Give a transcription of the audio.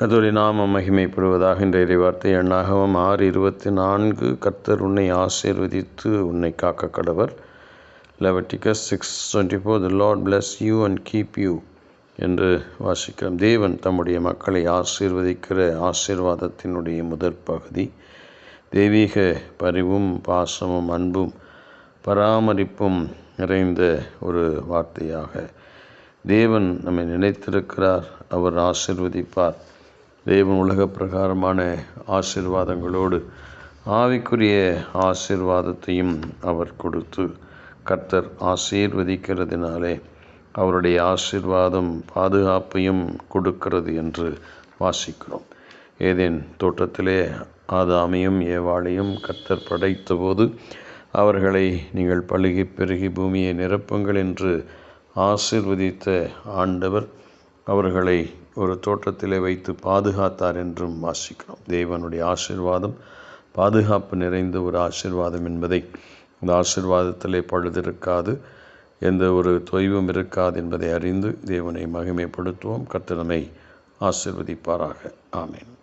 கதோலி நாம மகிமைப்படுவதாக இன்ற இறைவார்த்தை எண்ணாகவும் ஆறு இருபத்தி நான்கு கர்த்தர் உன்னை ஆசீர்வதித்து உன்னை காக்க கடவர். Leviticus six twenty four the Lord bless you and keep you என்று வாசிக்கிறோம். தேவன் தம்முடைய மக்களை ஆசீர்வதிக்கிற ஆசீர்வாதத்தினுடைய முதற் பகுதி. தெய்வீக பரிவும் பாசமும் அன்பும் பராமரிப்பும் நிறைந்த ஒரு வார்த்தையாக. தேவன் நம்மை நினைத்திருக்கிறார் அவர் ஆசிர்வதிப்பார். தேவன் உலக பிரகாரமான ஆசிர்வாதங்களோடு ஆவிக்குரிய ஆசிர்வாதத்தையும் அவர் கொடுத்து கர்த்தர் ஆசீர்வதிக்கிறதுனாலே அவருடைய ஆசிர்வாதம் பாதுகாப்பையும் கொடுக்கிறது என்று வாசிக்கிறோம். ஏதேன் தோட்டத்திலே ஆதாமையும் ஏவாளையும் கர்த்தர் படைத்தபோது அவர்களை நீங்கள் பழுகி பெருகி பூமியை நிரப்புங்கள் என்று ஆசிர்வதித்த ஆண்டவர் அவர்களை ஒரு தோட்டத்திலே வைத்து பாதுகாத்தார் என்றும் வாசிக்கிறோம். தேவனுடைய ஆசிர்வாதம் பாதுகாப்பு நிறைந்த ஒரு ஆசிர்வாதம் என்பதை இந்த ஆசிர்வாதத்திலே பழுதிருக்காது எந்த ஒரு தொய்வும் இருக்காது என்பதை அறிந்து தேவனை மகிமைப்படுத்துவோம். கர்த்தனமை ஆசிர்வதிப்பாராக. ஆமேன்.